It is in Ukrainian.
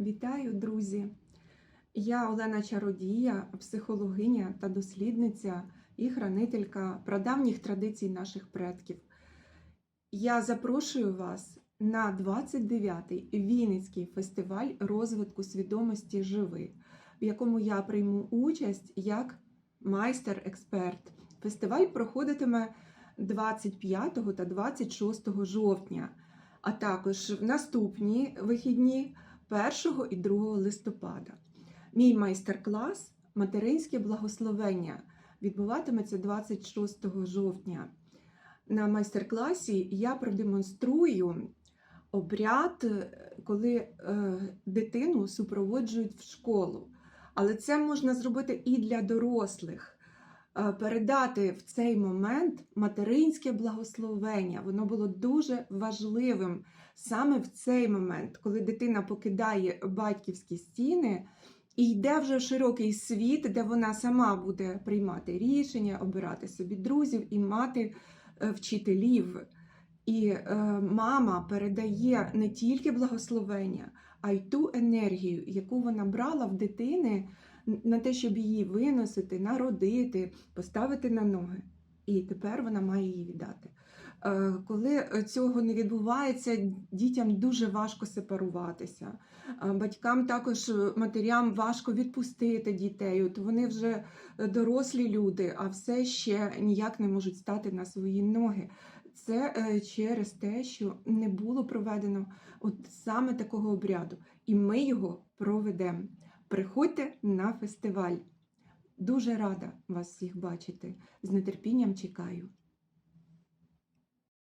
Вітаю, друзі! Я Олена Чародія, психологиня та дослідниця і хранителька прадавніх традицій наших предків. Я запрошую вас на 29-й Вінницький фестиваль розвитку свідомості живи, в якому я прийму участь як майстер-експерт. Фестиваль проходитиме 25 та 26 жовтня, а також в наступні вихідні 1 і 2 листопада. Мій майстер-клас Материнське благословення відбуватиметься 26 жовтня. На майстер-класі я продемонструю обряд, коли е, дитину супроводжують в школу. Але це можна зробити і для дорослих. Е, Передати в цей момент материнське благословення. Воно було дуже важливим саме в цей момент, коли дитина покидає батьківські стіни і йде вже в широкий світ, де вона сама буде приймати рішення, обирати собі друзів і мати е, вчителів. І е, мама передає не тільки благословення, а й ту енергію, яку вона брала в дитини на те, щоб її виносити, народити, поставити на ноги. І тепер вона має її віддати. Е, Коли цього не відбувається, дітям дуже важко сепаруватися. Е, Батькам також е, матерям важко відпустити дітей. От вони вже дорослі люди, а все ще ніяк не можуть стати на свої ноги. Це через те, що не було проведено от саме такого обряду, і ми його проведемо. Приходьте на фестиваль. Дуже рада вас всіх бачити. З нетерпінням чекаю.